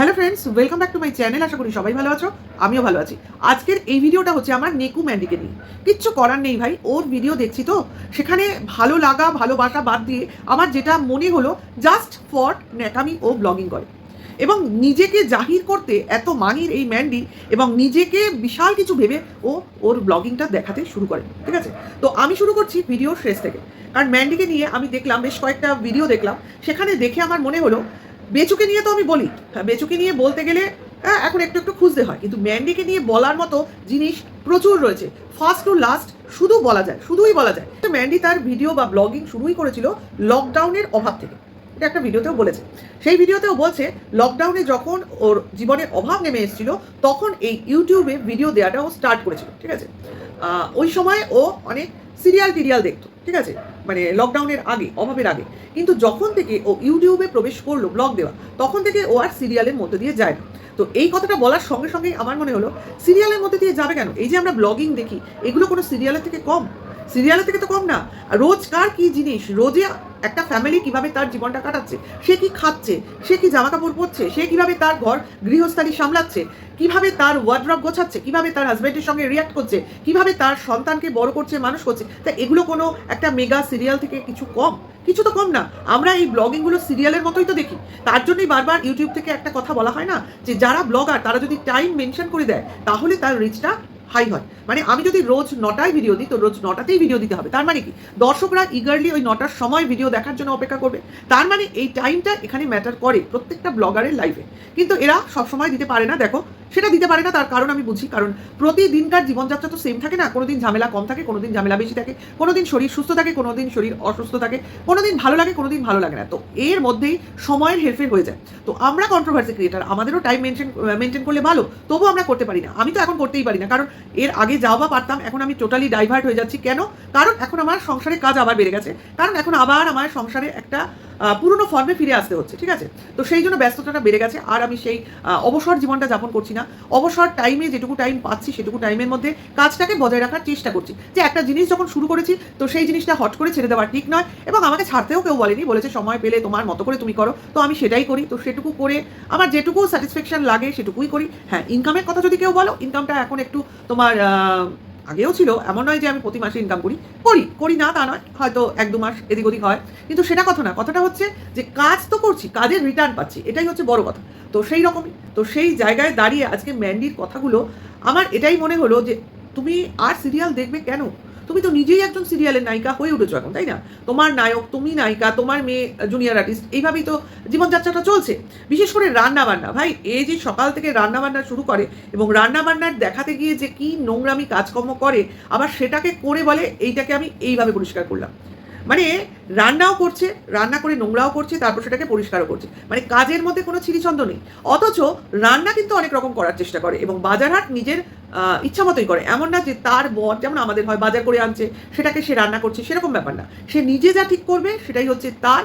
Hello friends welcome back to my channel আশা করি সবাই ভালো আছো, আমিও ভালো আছি। আজকের এই ভিডিওটা হচ্ছে আমার নেকু ম্যান্ডিকে নিয়ে। কিচ্ছু করার নেই ভাই, ওর ভিডিও দেখছি তো, সেখানে ভালো লাগা, ভালোবাসা বাদ দিয়ে আমার যেটা মনে হলো জাস্ট ফর ন্যাকামি ও ব্লগিং করে। এবং নিজেকে জাহির করতে এত মানির এই ম্যান্ডি এবং নিজেকে বিশাল কিছু ভেবে ও ওর ব্লগিংটা দেখাতে শুরু করে, ঠিক আছে? তো আমি শুরু করছি ভিডিওর শেষ থেকে। কারণ ম্যান্ডিকে নিয়ে আমি দেখলাম, বেশ কয়েকটা ভিডিও দেখলাম, সেখানে দেখে আমার মনে হলো বেচুকে নিয়ে তো আমি বলি। হ্যাঁ, বেচুকে নিয়ে বলতে গেলে হ্যাঁ, এখন একটু একটু খুঁজতে হয়। কিন্তু ম্যান্ডিকে নিয়ে বলার মতো জিনিস প্রচুর রয়েছে। ফার্স্ট টু লাস্ট শুধু বলা যায় শুধুই বলা যায়। ম্যান্ডি তার ভিডিও বা ব্লগিং শুরুই করেছিল লকডাউনের অভাব থেকে। এটা একটা ভিডিওতেও বলেছে। সেই ভিডিওতেও বলছে লকডাউনে যখন ওর জীবনের অভাব নেমে এসেছিল তখন এই ইউটিউবে ভিডিও দেওয়াটা ও স্টার্ট করেছিল। ঠিক আছে? ওই সময় ও অনেক সিরিয়াল টিরিয়াল দেখতো, ঠিক আছে? মানে লকডাউনের আগে, অভাবের আগে। কিন্তু যখন থেকে ও ইউটিউবে প্রবেশ করল ব্লগ দেওয়া, তখন থেকে ও আর সিরিয়ালের মধ্যে দিয়ে যায় না। তো এই কথাটা বলার সঙ্গে সঙ্গেই আমার মনে হলো সিরিয়ালের মধ্যে দিয়ে যাবে কেন? এই যে আমরা ব্লগিং দেখি, এগুলো কোনো সিরিয়ালের থেকে কম? সিরিয়ালের থেকে তো কম না। রোজকার কি জিনিস? রোজে একটা ফ্যামিলি কীভাবে তার জীবনটা কাটাচ্ছে? সে কি খাচ্ছে? সে কি জামা কাপড় পরছে? সে কীভাবে তার ঘর গৃহস্থালী সামলাচ্ছে? কীভাবে তার ওয়ার্ড্রপ গোছাচ্ছে? কীভাবে তার হাজব্যান্ডের সঙ্গে রিয়াক্ট করছে? কীভাবে তার সন্তানকে বড় করছে, মানুষ করছে? তা এগুলো কোনো একটা মেগা সিরিয়াল থেকে কিছু কম? কিছু তো কম না। আমরা এই ব্লগিংগুলো সিরিয়ালের মতোই তো দেখি। তার জন্যই বারবার ইউটিউব থেকে একটা কথা বলা হয় না যে, যারা ব্লগার তারা যদি টাইম মেনশন করে দেয়, তাহলে তার রিচটা হাই হয়। মানে আমি যদি রোজ নটায় ভিডিও দিই, তো রোজ নটাতেই ভিডিও দিতে হবে। তার মানে কি? দর্শকরা ইগারলি ওই নটার সময় ভিডিও দেখার জন্য অপেক্ষা করবে। তার মানে এই টাইমটা এখানে ম্যাটার করে প্রত্যেকটা ব্লগারের লাইফে কিন্তু এরা সবসময় দিতে পারে না, দেখো। সেটা দিতে পারে না, তার কারণ আমি বুঝি। কারণ প্রতিদিনকার জীবনযাত্রা তো সেম থাকে না। কোনোদিন ঝামেলা কম থাকে, কোনোদিন ঝামেলা বেশি থাকে, কোনোদিন শরীর সুস্থ থাকে, কোনোদিন শরীর অসুস্থ থাকে, কোনোদিন ভালো লাগে, কোনোদিন ভালো লাগে না। তো এর মধ্যেই সময়ের হেরফের হয়ে যায়। তো আমরা কন্ট্রোভার্সি ক্রিয়েটার আমাদেরও টাইম মেনটেন মেনটেন করলে ভালো, তবুও আমরা করতে পারি না। আমি তো এখন করতেই পারি না। কারণ এর আগে যাওয়া পারতাম, এখন আমি টোটালি ডাইভার্ট হয়ে যাচ্ছি। কেন? কারণ এখন আমার সংসারে কাজ আবার বেড়ে গেছে। কারণ এখন আবার আমার সংসারে একটা পুরনো ফর্মে ফিরে আসতে হচ্ছে, ঠিক আছে? তো সেই জন্য ব্যস্ততাটা বেড়ে গেছে, আর আমি সেই অবসর জীবনটা যাপন করছি না। অবসর টাইমে যেটুকু টাইম পাচ্ছি, সেটুকু টাইমের মধ্যে কাজটাকে বজায় রাখার চেষ্টা করছি। যে একটা জিনিস যখন শুরু করেছি, তো সেই জিনিসটা হট করে ছেড়ে দেওয়া ঠিক নয়, এবং আমাকে ছাড়তেও কেউ বলেনি, বলেছে সময় পেলে তোমার মতো করে তুমি করো, তো আমি সেটাই করি। তো সেটুকু করে আমার যেটুকু স্যাটিসফ্যাকশন লাগে, সেটুকুই করি। হ্যাঁ ইনকামের কথা যদি কেউ বলো ইনকামটা এখন একটু তোমার আগেও ছিল, এমন নয় যে আমি প্রতি মাসে ইনকাম করি করি করি না, তা নয়। হয়তো এক দু মাস এদিক ওদিক হয়, কিন্তু সেটা কথা না। কথাটা হচ্ছে যে কাজ তো করছি, কাজের রিটার্ন পাচ্ছি, এটাই হচ্ছে বড় কথা। তো সেই রকমই, তো সেই জায়গায় দাঁড়িয়ে আজকে ম্যান্ডির কথাগুলো, আমার এটাই মনে হলো যে, তুমি আর সিরিয়াল দেখবে কেন? তুমি তো নিজেই একজন সিরিয়ালের নায়িকা হয়ে উঠেছো এখন, তাই না? তোমার নায়ক, তুমি নায়িকা, তোমার মেয়ে জুনিয়র আর্টিস্ট এইভাবেই তো জীবনযাত্রাটা চলছে। বিশেষ করে রান্নাবান্না। ভাই, এ যে সকাল থেকে রান্নাবান্না শুরু করে এবং রান্নাবান্নার দেখাতে গিয়ে যে কি নোংরামি কাজকর্ম করে, আবার সেটাকে করে বলে, এইটাকে আমি এইভাবে পরিষ্কার করলাম। মানে রান্নাও করছে, রান্না করে নোংরাও করছে, তারপর সেটাকে পরিষ্কারও করছে। মানে কাজের মধ্যে কোনো ছিরিছন্দ নেই। অথচ রান্না কিন্তু অনেক রকম করার চেষ্টা করে এবং বাজারহাট নিজের ইচ্ছা মতোই করে। এমন না যে তার বর যেমন আমাদের হয় বাজার করে আনছে, সেটাকে সে রান্না করছে, সেরকম ব্যাপার না। সে নিজে যা ঠিক করবে, সেটাই হচ্ছে তার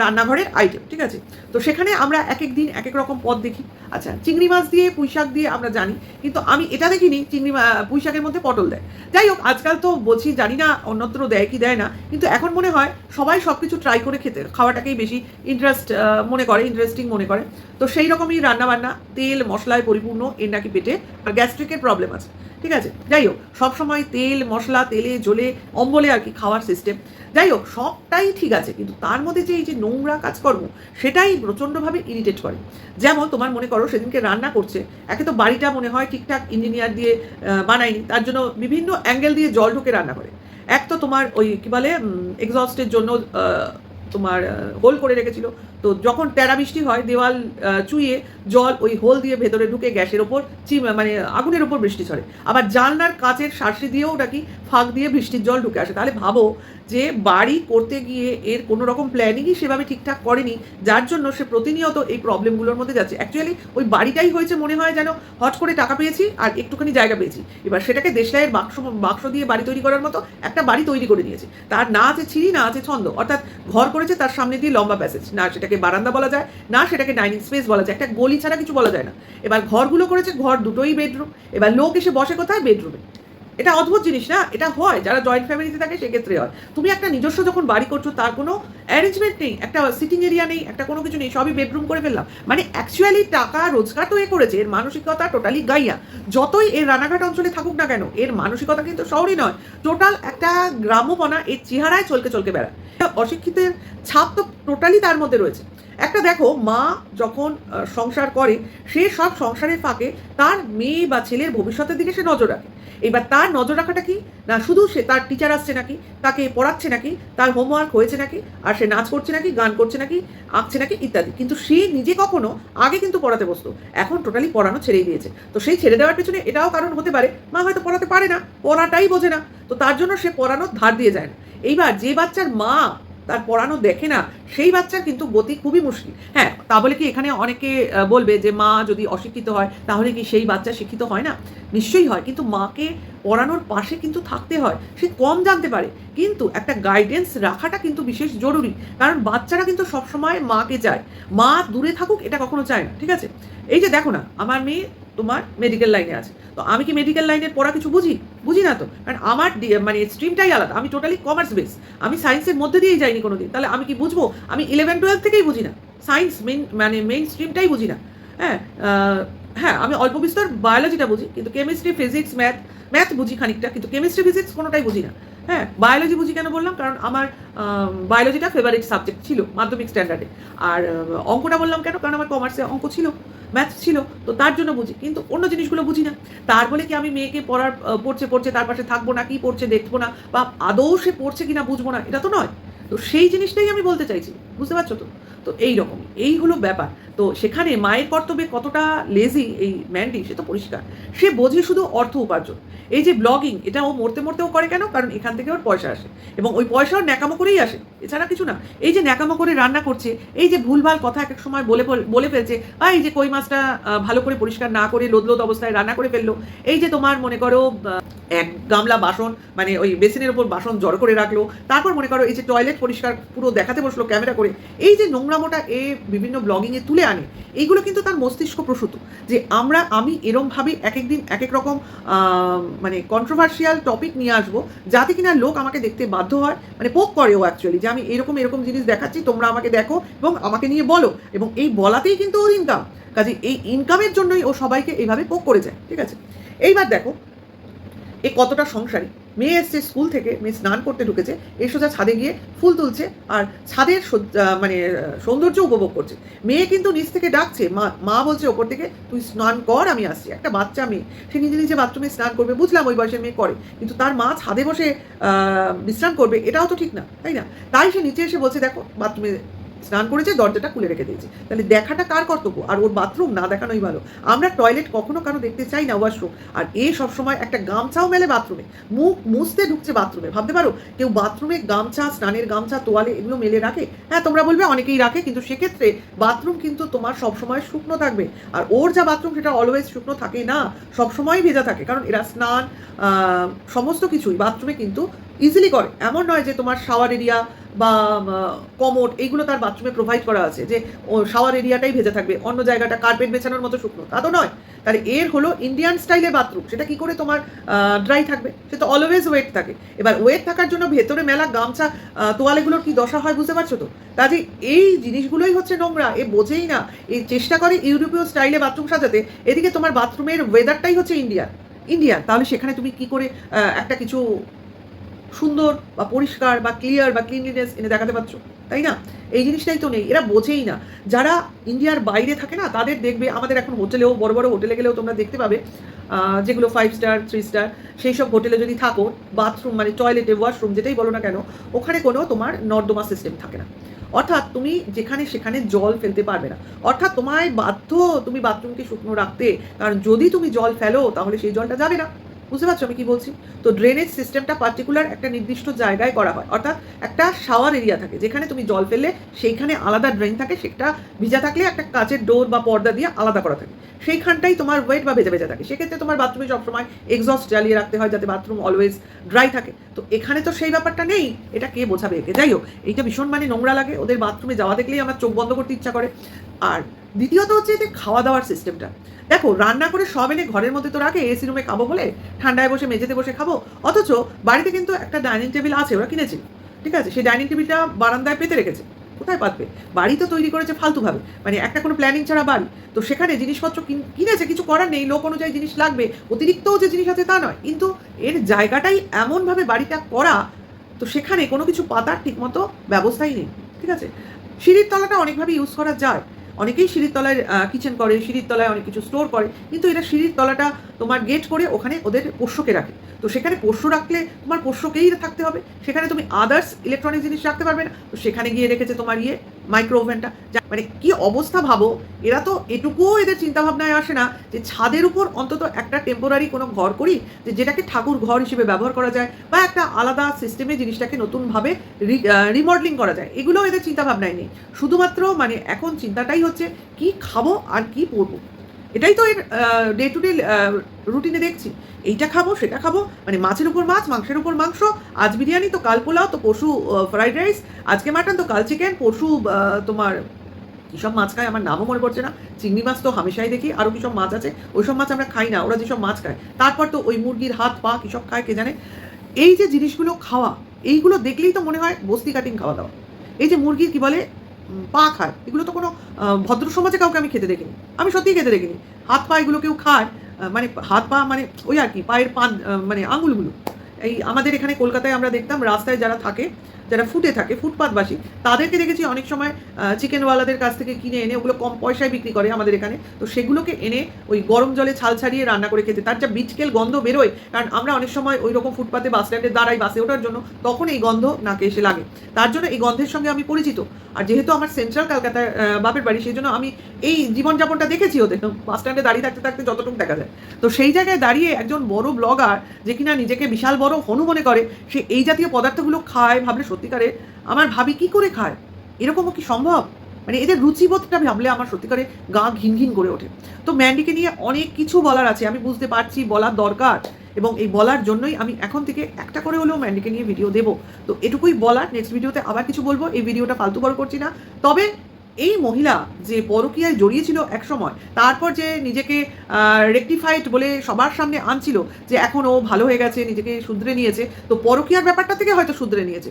রান্নাঘরের আইটেম ঠিক আছে? তো সেখানে আমরা এক এক দিন এক এক রকম পদ দেখি। আচ্ছা চিংড়ি মাছ দিয়ে, পুঁই শাক দিয়ে আমরা জানি, কিন্তু আমি এটা দেখিনি, চিংড়ি পুঁই শাকের মধ্যে পটল দেয়। যাই হোক, আজকাল তো বলছি, জানি না, অন্যত্র দেয় কি দেয় না, কিন্তু এখন মনে হয় সবাই সব কিছু ট্রাই করে খেতে, খাওয়াটাকেই বেশি ইন্টারেস্ট মনে করে ইন্টারেস্টিং মনে করে। তো সেই রকমই রান্নাবান্না, তেল, মশলায় পরিপূর্ণ, এর নাকি পেটে, আর গ্যাস্ট্রিকের প্রবলেম আছে। ঠিক আছে? যাই হোক, সবসময় তেল, মশলা, তেলে, জলে, অম্বলে আর কি খাওয়ার সিস্টেম যাই হোক, সবটাই ঠিক আছে, কিন্তু তার মধ্যে যে এই যে নোংরা কাজকর্ম, সেটাই প্রচণ্ডভাবে ইরিটেট করে। যেমন তোমার মনে করো, সেদিনকে রান্না করছে, একে তো বাড়িটা মনে হয় ঠিকঠাক ইঞ্জিনিয়ার দিয়ে বানায়নি, তার জন্য বিভিন্ন অ্যাঙ্গেল দিয়ে জল ঢুকে রান্না করে। এক তো তোমার ওই কী বলে এক্সস্টের জন্য তোমার হোল করে রেখেছিল। তো যখন টেরা বৃষ্টি হয়, দেওয়াল চুইয়ে জল ওই হোল দিয়ে ভেতরে ঢুকে গ্যাসের ওপর চিম মানে আগুনের ওপর বৃষ্টি ছড়ে। আবার জানলার কাচের শার্সি দিয়েও নাকি ফাঁক দিয়ে বৃষ্টির জল ঢুকে আসে। তাহলে ভাবো যে বাড়ি করতে গিয়ে এর কোনো রকম প্ল্যানিংই সেভাবে ঠিকঠাক করেনি, যার জন্য সে প্রতিনিয়ত এই প্রবলেমগুলোর মধ্যে যাচ্ছে। অ্যাকচুয়ালি ওই বাড়িটাই হয়েছে মনে হয় যেন হট করে টাকা পেয়েছি আর একটুখানি জায়গা পেয়েছি। এবার সেটাকে দেশলাইয়ের বাক্স বাক্স দিয়ে বাড়ি তৈরি করার মতো একটা বাড়ি তৈরি করে নিয়েছে। তার না আছে ছিঁড়ি, না আছে ছন্দ। অর্থাৎ ঘর করেছে তার সামনে দিয়ে লম্বা প্যাসেজ না সেটাকে বারান্দা বলা যায়, না সেটাকে ডাইনিং স্পেস বলা যায়। একটা গলি ছাড়া কিছু বলা যায় না। এবার ঘরগুলো করেছে, ঘর দুটোই বেডরুম এবার লোক এসে বসে কোথায়? বেডরুমে এটা অদ্ভুত জিনিস না? এটা হয়, যারা জয়েন্ট ফ্যামিলিতে থাকে সেক্ষেত্রে হয়। তুমি একটা নিজস্ব যখন বাড়ি করছ, তার কোনো অ্যারেঞ্জমেন্ট নেই, একটা সিটিং এরিয়া নেই, একটা কোনো কিছু নেই, সবই বেডরুম করে ফেললাম। মানে অ্যাকচুয়ালি টাকা রোজগার তো এ করেছে, এর মানসিকতা টোটালি গাইয়া। যতই এর রানাঘাট অঞ্চলে থাকুক না কেন, এর মানসিকতা কিন্তু শহরই নয়। টোটাল একটা গ্রাম্যপনা এর চেহারায় চলকে চলকে বেড়ায়। অশিক্ষিতের ছাপ তো টোটালি তার মধ্যে রয়েছে। একটা দেখো, মা যখন সংসার করে, সে সব সংসারের ফাঁকে তার মেয়ে বা ছেলের ভবিষ্যতের দিকে সে নজর রাখে। এবার তার নজর রাখাটা কি? না, শুধু সে তার টিচার আসছে নাকি? তাকে পড়াচ্ছে নাকি? তার হোমওয়ার্ক হয়েছে নাকি? আর সে নাচ করছে নাকি? গান করছে নাকি? আঁকছে নাকি? ইত্যাদি। কিন্তু সে নিজে কখনো আগে কিন্তু পড়াতে বসতো। এখন টোটালি পড়ানো ছেড়েই দিয়েছে। তো সেই ছেড়ে দেওয়ার পেছনে এটাও কারণ হতে পারে। মা হয়তো পড়াতে পারে না। পড়াটাই বোঝে না। তো তার জন্য সে পড়ানোর ধার দিয়ে যায় না। এইবার যে বাচ্চার মা তার পড়ানো দেখে না, সেই বাচ্চার কিন্তু গতি খুবই মুশকিল। হ্যাঁ তা বলে কি এখানে অনেকে বলবে যে মা যদি অশিক্ষিত হয়, তাহলে কি সেই বাচ্চা শিক্ষিত হয় না? নিশ্চয়ই হয়, কিন্তু মাকে পড়ানোর পাশে কিন্তু থাকতে হয়, সে কম জানতে পারে। কিন্তু একটা গাইডেন্স রাখাটা কিন্তু বিশেষ জরুরি, কারণ বাচ্চারা কিন্তু সবসময় মাকে চায়। মা দূরে থাকুক, এটা কখনো চায় না, ঠিক আছে? এই যে দেখো না, আমার মেয়ে তোমার মেডিকেল লাইনে আছে। তো আমি কি মেডিকেল লাইনের পড়া কিছু বুঝি? বুঝি না তো। কারণ আমার মানে স্ট্রিমটাই আলাদা। আমি টোটালি কমার্স বেস আমি সায়েন্সের মধ্যে দিয়েই যাইনি কোনো দিন তাহলে আমি কি বুঝব? আমি ইলেভেন টুয়েলভ থেকেই বুঝি না। সায়েন্স মেন মানে মেন স্ট্রিমটাই বুঝি না। হ্যাঁ হ্যাঁ আমি অল্প বিস্তর বায়োলজিটা বুঝি, কিন্তু কেমিস্ট্রি ফিজিক্স ম্যাথ ম্যাথ বুঝি খানিকটা, কিন্তু কেমিস্ট্রি ফিজিক্স কোনোটাই বুঝি না। হ্যাঁ বায়োলজি বুঝি কেন বললাম? কারণ আমার বায়োলজিটা ফেভারিট সাবজেক্ট ছিল, মাধ্যমিক স্ট্যান্ডার্ডে আর অঙ্কটা বললাম কেন? কারণ আমার কমার্সে অঙ্ক ছিল ম্যাথ ছিল, তো তার জন্য বুঝি। কিন্তু অন্য জিনিসগুলো বুঝি না। তার বলে কি আমি মেয়েকে পড়ার পড়ছে পড়ছে, তার পাশে থাকব না, কি পড়ছে, দেখব না, বা আদৌ সে পড়ছে কিনা বুঝব না, এটা তো নয়। তো সেই জিনিসটাই আমি বলতে চাইছি, বুঝতে পারছ তো? তো এই রকম এই হলো ব্যাপার। তো সেখানে মায়ের কর্তব্যে কতটা লেজি এই ম্যান্ডি সে তো পরিষ্কার। সে বোঝে শুধু অর্থ উপার্জন। এই যে ব্লগিং এটা ও মরতে মরতেও করে কেন? কারণ এখান থেকে ওর পয়সা আসে। এবং ওই পয়সাও ন্যাকামো করেই আসে। এছাড়া কিছু না। এই যে ন্যাকামো করে রান্না করছে, এই যে ভুলভাল কথা এক এক সময় বলে বলে ফেলছে আর এই যে কই মাছটা ভালো করে পরিষ্কার না করে লোদ লোদ অবস্থায় রান্না করে ফেলল। এই যে তোমার মনে করো এক গামলা বাসন মানে ওই বেসিনের ওপর বাসন জড় করে রাখল, তারপর মনে করো এই যে টয়লেট পরিষ্কার পুরো দেখাতে বসল ক্যামেরা করে। এই যে নোংরামোটা এ বিভিন্ন ব্লগিংয়ে তুলে আনে, এইগুলো কিন্তু তার মস্তিষ্ক প্রসূত। যে আমরা, আমি এরমভাবে এক এক দিন এক এক রকম মানে কন্ট্রোভার্সিয়াল টপিক নিয়ে আসব, যাতে কিনা লোক আমাকে দেখতে বাধ্য হয় মানে পোক করে ও অ্যাকচুয়ালি যে আমি এরকম এরকম জিনিস দেখাচ্ছি, তোমরা আমাকে দেখো এবং আমাকে নিয়ে বলো। এবং এই বলাতেই কিন্তু ওর ইনকাম কাজে এই ইনকামের জন্যই ও সবাইকে এইভাবে পোক করে যায়, ঠিক আছে? এইবার দেখো এ কতটা সংসারী? মেয়ে এসছে স্কুল থেকে, মেয়ে স্নান করতে ঢুকেছে এই সোজা ছাদে গিয়ে ফুল তুলছে আর ছাদের মানে সৌন্দর্য উপভোগ করছে। মেয়ে কিন্তু নিচ থেকে ডাকছে, মা মা বলছে ওপর থেকে, তুই স্নান কর, আমি আসছি। একটা বাচ্চা মেয়ে, সে নিজে নিজে বাথরুমে স্নান করবে, বুঝলাম ওই বয়সের মেয়ে করে, কিন্তু তার মা ছাদে বসে বিশ্রাম করবে, এটাও তো ঠিক না, তাই না? তাই সে নিচে এসে বলছে, দেখো, বাথরুমে স্নান করেছে, দরজাটা খুলে রেখে দিয়েছে। তাহলে দেখাটা কার কর্তব্য? আর ওর বাথরুম না দেখানোই ভালো। আমরা টয়লেট কখনো কারও দেখতে চাই না ওয়াশরুম। আর এ সবসময় একটা গামছাও মেলে বাথরুমে। মুখ মুছতে ঢুকছে বাথরুমে। ভাবতে পারো, কেউ বাথরুমে গামছা, স্নানের গামছা, তোয়ালে এগুলো মেলে রাখে? হ্যাঁ তোমরা বলবে অনেকেই রাখে, কিন্তু সেক্ষেত্রে বাথরুম কিন্তু তোমার সবসময় শুকনো থাকবে। আর ওর যা বাথরুম, সেটা অলওয়েজ শুকনো থাকে না। সবসময় ভেজা থাকে। কারণ এরা স্নান সমস্ত কিছুই বাথরুমে কিন্তু ইজিলি করে। এমন নয় যে তোমার শাওয়ার এরিয়া বা কমোড এইগুলো তার বাথরুমে প্রোভাইড করা আছে যে, ও শাওয়ার এরিয়াটাই ভেজে থাকবে, অন্য জায়গাটা কার্পেট বেছানোর মতো শুকনো, তা তো নয়। তাহলে এর হলো ইন্ডিয়ান স্টাইলে বাথরুম সেটা কি করে তোমার ড্রাই থাকবে? সে তো অলওয়েজ ওয়েট থাকে। এবার ওয়েট থাকার জন্য ভেতরে মেলা গামছা তোয়ালেগুলোর কি দশা হয় বুঝতে পারছ তো? কাজে এই জিনিসগুলোই হচ্ছে নোংরা, এ বোঝেই না। এই চেষ্টা করে ইউরোপীয় স্টাইলে বাথরুম সাজাতে, এদিকে তোমার বাথরুমের ওয়েদারটাই হচ্ছে ইন্ডিয়ান ইন্ডিয়ান তাহলে সেখানে তুমি কি করে একটা কিছু সুন্দর বা পরিষ্কার বা ক্লিয়ার বা ক্লিনলিনেস এনে দেখাতে পারছ, তাই না? এই জিনিসটাই তো নেই, এরা বোঝেই না। যারা ইন্ডিয়ার বাইরে থাকে না, তাদের দেখবে, আমাদের এখন হোটেলেও, বড় বড় হোটেলে গেলেও তোমরা দেখতে পাবে যেগুলো ফাইভ স্টার থ্রি স্টার সেই সব হোটেলে যদি থাকো বাথরুম মানে টয়লেটে ওয়াশরুম যেটাই বলো না কেন, ওখানে কোনো তোমার নর্দমা সিস্টেম থাকে না। অর্থাৎ তুমি যেখানে সেখানে জল ফেলতে পারবে না। অর্থাৎ তোমায় বাধ্য তুমি বাথরুমকে শুকনো রাখতে, কারণ যদি তুমি জল ফেলো, তাহলে সেই জলটা যাবে না। বুঝতে পারছ আমি কি বলছি? তো ড্রেনেজ সিস্টেমটা পার্টিকুলার একটা নির্দিষ্ট জায়গায় করা হয়। অর্থাৎ একটা শাওয়ার এরিয়া থাকে, যেখানে তুমি জল ফেললে সেইখানে আলাদা ড্রেন থাকে, সেটা ভিজা থাকলে একটা কাঁচের ডোর বা পর্দা দিয়ে আলাদা করা থাকে। সেইখানটাই তোমার ওয়েট বা ভেজা ভেজা থাকে। সেক্ষেত্রে তোমার বাথরুমে সবসময় এক্সস্ট জ্বালিয়ে রাখতে হয়, যাতে বাথরুম অলওয়েজ ড্রাই থাকে। তো এখানে তো সেই ব্যাপারটা নেই, এটা কে বোঝাবে একে? যাই হোক, এইটা ভীষণ মানে নোংরা লাগে। ওদের বাথরুমে যাওয়া দেখলেই আমার চোখ বন্ধ করতে ইচ্ছা করে। আর দ্বিতীয়ত হচ্ছে যে খাওয়া দাওয়ার সিস্টেমটা দেখো, রান্না করে সব এনে ঘরের মধ্যে তো রাখে এসি রুমে খাব বলে, ঠান্ডায় বসে, মেঝেতে বসে খাব। অথচ বাড়িতে কিন্তু একটা ডাইনিং টেবিল আছে, ওরা কিনেছে। ঠিক আছে? সেই ডাইনিং টেবিলটা বারান্দায় পেতে রেখেছে। কোথায় পাতবে? বাড়ি তো তৈরি করেছে ফালতুভাবে। মানে একটা কোনো প্ল্যানিং ছাড়া বাড়ি। তো সেখানে জিনিসপত্র কিন- কিনেছে, কিছু করার নেই, লোক অনুযায়ী জিনিস লাগবে। অতিরিক্তও যে জিনিস আছে তা নয়। কিন্তু এর জায়গাটাই এমনভাবে বাড়িটা করা, তো সেখানে কোনো কিছু পাতার ঠিকমতো ব্যবস্থাই নেই। ঠিক আছে? সিঁড়ির তলাটা অনেকভাবে ইউজ করা যায়। অনেকেই সিঁড়ির তলায় কিচেন করে, সিঁড়ির তলায় অনেক কিছু স্টোর করে, কিন্তু এটা সিঁড়ির তলাটা তোমার গেট করে ওখানে ওদের পোষ্যকে রাখে। তো সেখানে পোষ্য রাখলে তোমার পোষ্যকেই থাকতে হবে। সেখানে তুমি আদার্স ইলেকট্রনিক জিনিস রাখতে পারবে না। তো সেখানে গিয়ে রেখেছে তোমার ইয়ে মাইক্রো ওভেনটা মানে কি অবস্থা ভাবো? এরা তো এটুকুও এদের চিন্তাভাবনায় আসে না যে ছাদের উপর অন্তত একটা টেম্পোরারি কোনো ঘর করি, যে যেটাকে ঠাকুর ঘর হিসেবে ব্যবহার করা যায় বা একটা আলাদা সিস্টেমে জিনিসটাকে নতুনভাবে রিমডেলিং করা যায়। এগুলোও এদের চিন্তাভাবনায় নেই। শুধুমাত্র মানে এখন চিন্তাটাই হচ্ছে কি খাব আর কি পরবো। এটাই তো এর ডে টু ডে রুটিনে দেখছি। এইটা খাব, সেটা খাব। মানে মাছের উপর মাছ, মাংসের উপর মাংস, আজ বিরিয়ানি, তো কাল পোলাও, তো পশু ফ্রাইড রাইস আজকে মাটন তো কাল চিকেন পশু তোমার কীসব মাছ খায়, আমার নামও মনে পড়ছে না। চিংড়ি মাছ তো হামেশাই দেখি আরও কীসব মাছ আছে ওইসব মাছ আমরা খাই না, ওরা যেসব মাছ খায়। তারপর তো ওই মুরগির হাত, পা কীসব খায়, কে জানে? এই যে জিনিসগুলো খাওয়া, এইগুলো দেখলেই তো মনে হয় বস্তি কাটিং খাওয়া দাওয়া। এই যে মুরগির কী বলে পা খায়। এগুলো তো কোনো ভদ্র সমাজে কাউকে আমি খেতে দেখিনি। আমি সত্যিই খেতে দেখিনি। হাত পা এগুলো কেউ খায় মানে হাত পা মানে ওই আর কি, পায়ের পান মানে আঙুলগুলো। এই আমাদের এখানে কলকাতায় আমরা দেখতাম রাস্তায় যারা থাকে যারা ফুটে থাকে ফুটপাতবাসী তাদেরকে দেখেছি অনেক সময় চিকেনওয়ালাদের কাছ থেকে কিনে এনে ওগুলো কম পয়সায় বিক্রি করে আমাদের এখানে। তো সেগুলোকে এনে ওই গরম জলে ছাল ছাড়িয়ে রান্না করে খেতে। তার যা বিচকেল গন্ধ বেরোয়, কারণ আমরা অনেক সময় ওই রকম ফুটপাতে বাস স্ট্যান্ডে দাঁড়াই বাসে ওঠার জন্য, তখন এই গন্ধ নাকে এসে লাগে। তার জন্য এই গন্ধের সঙ্গে আমি পরিচিত। আর যেহেতু আমার সেন্ট্রাল কলকাতার বাপের বাড়ি, সেই জন্য আমি এই জীবনযাপনটা দেখেছি ওদের। বাস স্ট্যান্ডে দাঁড়িয়ে থাকতে থাকতে যতটুকু দেখা যায়। তো সেই জায়গায় দাঁড়িয়ে একজন বড় ব্লগার যে কিনা নিজেকে বিশাল বড় হনু মনে করে, সে এই জাতীয় পদার্থগুলো খায়, ভাবলে সত্যিকারে আমার ভাবি কি করে খায়? এরকমও কি সম্ভব? মানে এদের রুচিবোধটা ভাবলে আমার সত্যিকারে গা ঘিন ঘিন করে ওঠে। তো ম্যান্ডিকে নিয়ে অনেক কিছু বলার আছে, আমি বুঝতে পারছি বলার দরকার এবং এই বলার জন্যই আমি এখন থেকে একটা করে হলেও ম্যান্ডিকে নিয়ে ভিডিও দেবো। তো এটুকুই বলার নেক্সট ভিডিওতে আবার কিছু বলব, এই ভিডিওটা ফালতু বড় করছি না। তবে এই মহিলা যে পরকীয়ায় জড়িয়েছিল এক সময় তারপর যে নিজেকে রেকটিফাইড বলে সবার সামনে আনছিল যে এখন ও ভালো হয়ে গেছে, নিজেকে শুধরে নিয়েছে, তো পরকীয়ার ব্যাপারটা থেকে হয়তো শুধরে নিয়েছে।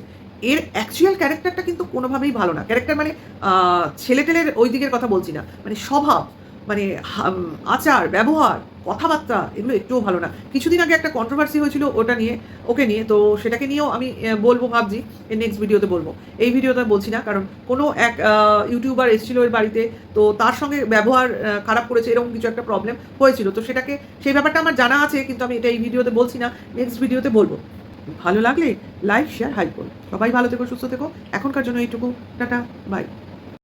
এর অ্যাকচুয়াল ক্যারেক্টারটা কিন্তু কোনোভাবেই ভালো না। ক্যারেক্টার মানে আহ, ছেলেটেলের ওই দিকের কথা বলছি না। মানে স্বভাব মানে আচার ব্যবহার কথাবার্তা এগুলো একটুও ভালো না। কিছুদিন আগে একটা কন্ট্রোভার্সি হয়েছিল ওটা নিয়ে ওকে নিয়ে। তো সেটাকে নিয়েও আমি বলব ভাবছি। এর নেক্সট ভিডিওতে বলব। এই ভিডিওতে বলছি না কারণ কোনো এক ইউটিউবার এসেছিল এর বাড়িতে তো তার সঙ্গে ব্যবহার খারাপ করেছে এরকম কিছু একটা প্রবলেম হয়েছিল। তো সেটাকে সেই ব্যাপারটা আমার জানা আছে কিন্তু আমি এটা এই ভিডিওতে বলছি না। নেক্সট ভিডিওতে বলব। ভালো লাগলে লাইক শেয়ার হাই করুন। সবাই ভালো থেকো, সুস্থ থেকো। এখনকার জন্য এইটুকু। Tata bye